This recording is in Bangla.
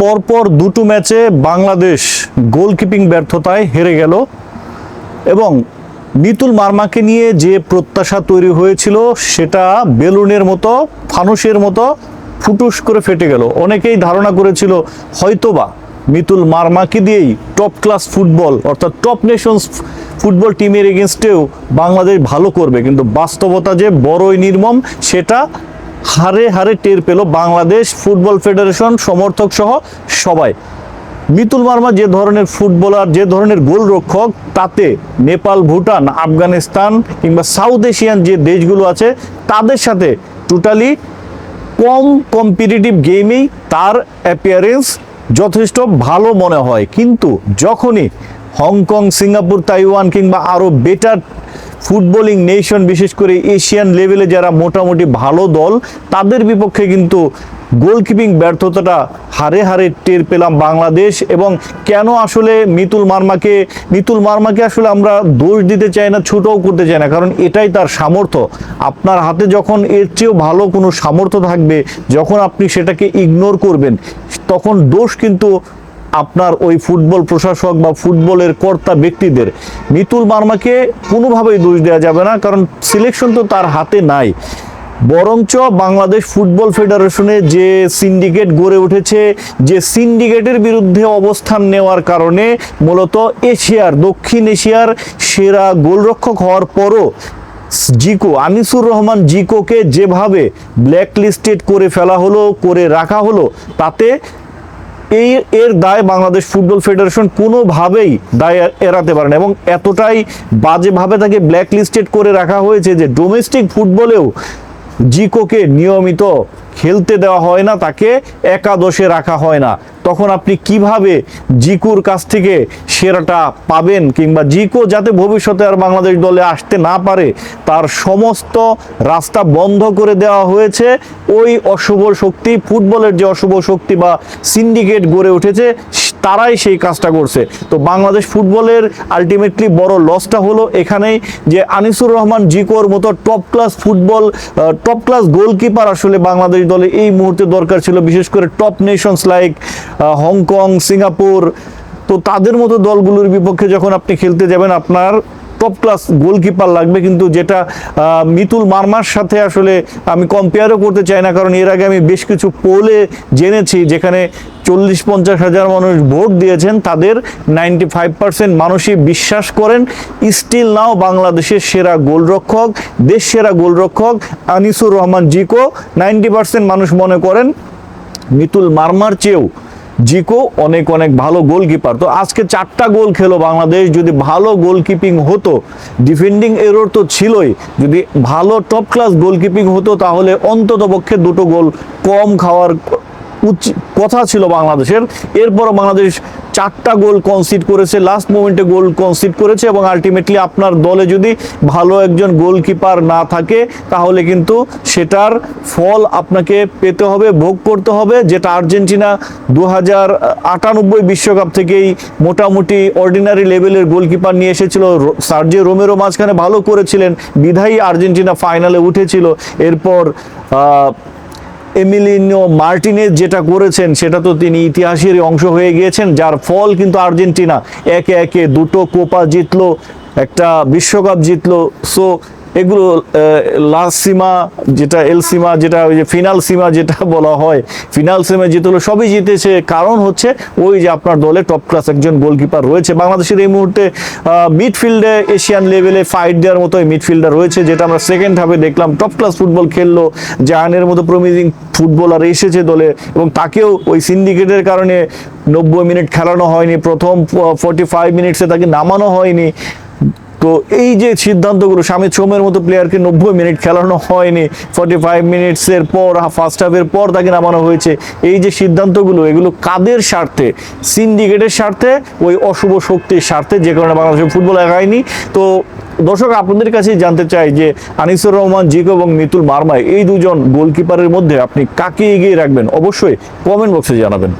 পরপর দুটো ম্যাচে বাংলাদেশ গোলকিপিং ব্যর্থতায় হেরে গেল এবং মিতুল মার্মাকে নিয়ে যে প্রত্যাশা তৈরি হয়েছিল, সেটা বেলুনের মতো ফানুসের মতো ফুটুস করে ফেটে গেল। অনেকেই ধারণা করেছিল, হয়তোবা মিতুল মার্মাকে দিয়েই টপ ক্লাস ফুটবল অর্থাৎ টপ নেশনস ফুটবল টিমের এগেনস্টেও বাংলাদেশ ভালো করবে। কিন্তু বাস্তবতা যে বড়ই নির্মম, সেটা হারে হারে টের পেল বাংলাদেশ ফুটবল ফেডারেশন সমর্থক সহ সবাই। মিতুল মার্মা যে ধরনের ফুটবলার, যে ধরনের গোলরক্ষক, তাতে নেপাল, ভুটান, আফগানিস্তান কিংবা সাউথ এশিয়ান যে দেশগুলো আছে, তাদের সাথে টোটালি কম কম্পিটিটিভ গেমেই তার অ্যাপিয়ারেন্স যথেষ্ট ভালো মনে হয়। কিন্তু যখনই হংকং, সিঙ্গাপুর, তাইওয়ান কিংবা আরও বেটার ফুটবলিং নেশন, বিশেষ করে এশিয়ান লেভেলে যারা মোটামুটি ভালো দল, তাদের বিপক্ষে কিন্তু গোলকিপিং ব্যর্থতাটা হারে হারে টের পেলাম বাংলাদেশ। এবং কেন আসলে মিতুল মার্মাকে মিতুল মার্মাকে আসলে আমরা দোষ দিতে চাই না, ছোটও করতে চাই না, কারণ এটাই তার সামর্থ্য। আপনার হাতে যখন এর চেয়েও ভালো কোনো সামর্থ্য থাকবে, যখন আপনি সেটাকে ইগনোর করবেন, তখন দোষ কিন্তু আপনার ওই ফুটবল প্রশাসক বা ফুটবলের কর্তা ব্যক্তিদের মিতুল বার্মাকে কোনোভাবেই দোষ দেওয়া যাবে না, কারণ সিলেকশন তো তার হাতে নাই। বরঞ্চ বাংলাদেশ ফুটবল ফেডারেশনে যে সিন্ডিকেট গড়ে উঠেছে, যে সিন্ডিকেটের বিরুদ্ধে অবস্থান নেওয়ার কারণে মূলত এশিয়ার, দক্ষিণ এশিয়ার সেরা গোলরক্ষক হওয়ার পরও জিকো, আনিসুর রহমান জিকোকে যেভাবে ব্ল্যাক লিস্টেড করে ফেলা হলো, করে রাখা হলো, তাতে এই এর দায় বাংলাদেশ ফুটবল ফেডারেশন কোনোভাবেই দায় এড়াতে পারে না এবং এতটাই বাজেভাবে তাকে ব্ল্যাক লিস্টেড করে রাখা হয়েছে যে ডোমেস্টিক ফুটবলেও জিকোকে নিয়মিত খেলতে দেওয়া হয় না, তাকে একাদশে রাখা হয় না। তখন আপনি কীভাবে জিকুর কাছ থেকে সেরাটা পাবেন কিংবা জিকো যাতে ভবিষ্যতে আর বাংলাদেশ দলে আসতে না পারে, তার সমস্ত রাস্তা বন্ধ করে দেওয়া হয়েছে। ওই অশুভ শক্তি, ফুটবলের যে অশুভ শক্তি বা সিন্ডিকেট গড়ে উঠেছে তারাই সেই কাজটা করছে। তো বাংলাদেশ ফুটবলের আলটিমেটলি বড় লসটা হলো এখানেই যে আনিসুর রহমান জিকোর মতো top class football top class goalkeeper আসলে বাংলাদেশ দলে এই মুহূর্তে দরকার ছিল, বিশেষ করে top nations like Hong Kong, Singapore. তো তাদের মতো দলগুলোর বিপক্ষে যখন আপনি খেলতে যাবেন, আপনার টপ ক্লাস গোলকিপার লাগবে, কিন্তু যেটা মিতুল মার্মার সাথে আসলে আমি কম্পেয়ারও করতে চাই না, কারণ এর আগে আমি বেশ কিছু পোলে জেনেছি যেখানে চল্লিশ পঞ্চাশ হাজার মানুষ ভোট দিয়েছেন, তাদের নাইনটি ফাইভ পার্সেন্ট মানুষই বিশ্বাস করেন স্টিল নাও বাংলাদেশের সেরা গোলরক্ষক, দেশ সেরা গোলরক্ষক আনিসুর রহমান জিকো নাইনটি পার্সেন্ট মানুষ মনে করেন, মিতুল মারমার চেয়েও জিকো অনেক অনেক ভালো গোলকিপার। তো আজকে চারটা গোল খেলো বাংলাদেশ। যদি ভালো গোলকিপিং হতো ডিফেন্ডিং এরোর তো ছিলই। যদি ভালো টপ ক্লাস গোলকিপিং হতো, তাহলে অন্তত পক্ষে দুটো গোল কম খাওয়ার কথা ছিল বাংলাদেশের। এরপরও বাংলাদেশ চারটা গোল কনসিড করেছে লাস্ট মোমেন্টে গোল কনসিড করেছে এবং আলটিমেটলি আপনার দলে যদি ভালো একজন গোলকিপার না থাকে, তাহলে কিন্তু সেটার ফল আপনাকে পেতে হবে, ভোগ করতে হবে, যেটা আর্জেন্টিনা দু হাজার আটানব্বই বিশ্বকাপ থেকেই মোটামুটি অর্ডিনারি লেভেলের গোলকিপার নিয়ে এসেছিল। সার্জিও রোমেরো মাঝখানে ভালো করেছিলেন, বিধায়ী আর্জেন্টিনা ফাইনালে উঠেছিল। এরপর এমিলিনো মার্টিনেজ যেটা করেছেন, সেটা তো তিনি ইতিহাসের অংশ হয়ে গিয়েছেন, যার ফল কিন্তু আর্জেন্টিনা। একে একে দুটো কোপা জিতলো, একটা বিশ্বকাপ জিতলো। সো এগুলো লাস্ট সীমা যেটা, এল সীমা যেটা, ওই যে ফিনাল সীমা যেটা বলা হয়, ফিনাল সীমা জিতলো সবই জিতেছে। কারণ হচ্ছে, ওই যে আপনার দলে টপ ক্লাস একজন গোলকিপার রয়েছে। বাংলাদেশের এই মুহূর্তে মিডফিল্ডে এশিয়ান লেভেলে ফাইট দেওয়ার মতো মিডফিল্ডার রয়েছে, যেটা আমরা সেকেন্ড হাফে দেখলাম। টপ ক্লাস ফুটবল খেললো, জাহানের মতো প্রমিজিং ফুটবলার এসেছে দলে, এবং তাকেও ওই সিন্ডিকেটের কারণে নব্বই মিনিট খেলানো হয়নি, প্রথম ফর্টি ফাইভ মিনিটসে তাকে নামানো হয়নি। তো এই যে সিদ্ধান্তগুলো, স্বামী সোমের মতো প্লেয়ারকে নব্বই মিনিট খেলানো হয়নি ফর্টি ফাইভ মিনিটসের পর ফার্স্ট হাফের পর তাকে নামানো হয়েছে। এই যে সিদ্ধান্তগুলো, এগুলো কাদের স্বার্থে? সিন্ডিকেটের স্বার্থে, ওই অশুভ শক্তির স্বার্থে, যে কারণে বাংলাদেশের ফুটবল এগায়নি। তো দর্শক, আপনাদের কাছে জানতে চাই যে আনিসুর রহমান, জিকো এবং মিতুল মার্মা এই দুজন গোলকিপারের মধ্যে আপনি কাকে এগিয়ে রাখবেন? অবশ্যই কমেন্ট বক্সে জানাবেন।